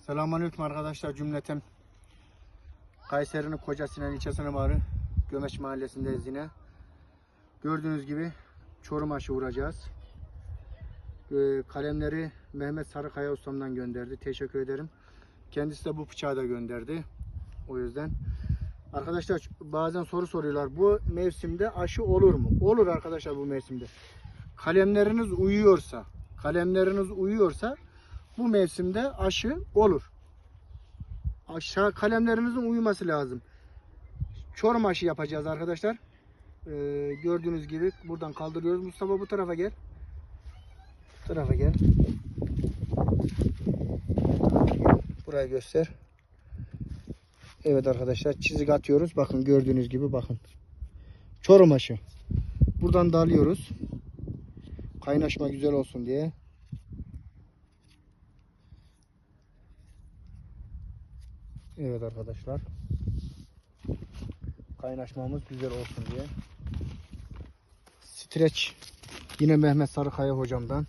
Selamünaleyküm arkadaşlar cümleten. Kayseri'nin Koca Sinan ilçesine bağlı Gömeç mahallesindeyiz yine. Gördüğünüz gibi çorum aşı vuracağız. Ee, kalemleri Mehmet Sarıkaya ustamdan gönderdi. Teşekkür ederim. Kendisi de bu bıçağı da gönderdi. O yüzden. Arkadaşlar bazen soru soruyorlar. Bu mevsimde aşı olur mu? Olur arkadaşlar bu mevsimde. Kalemleriniz uyuyorsa, kalemleriniz uyuyorsa bu mevsimde aşı olur. Aşağı kalemlerinizin uyuması lazım. Çorum aşı yapacağız arkadaşlar. Ee, gördüğünüz gibi buradan kaldırıyoruz. Mustafa bu tarafa gel. Bu tarafa gel. Buraya göster. Evet arkadaşlar çizik atıyoruz. Bakın gördüğünüz gibi bakın. Çorum aşı. Buradan dalıyoruz. Kaynaşma güzel olsun diye. Evet arkadaşlar. Kaynaşmamız güzel olsun diye. Streç yine Mehmet Sarıkaya hocamdan.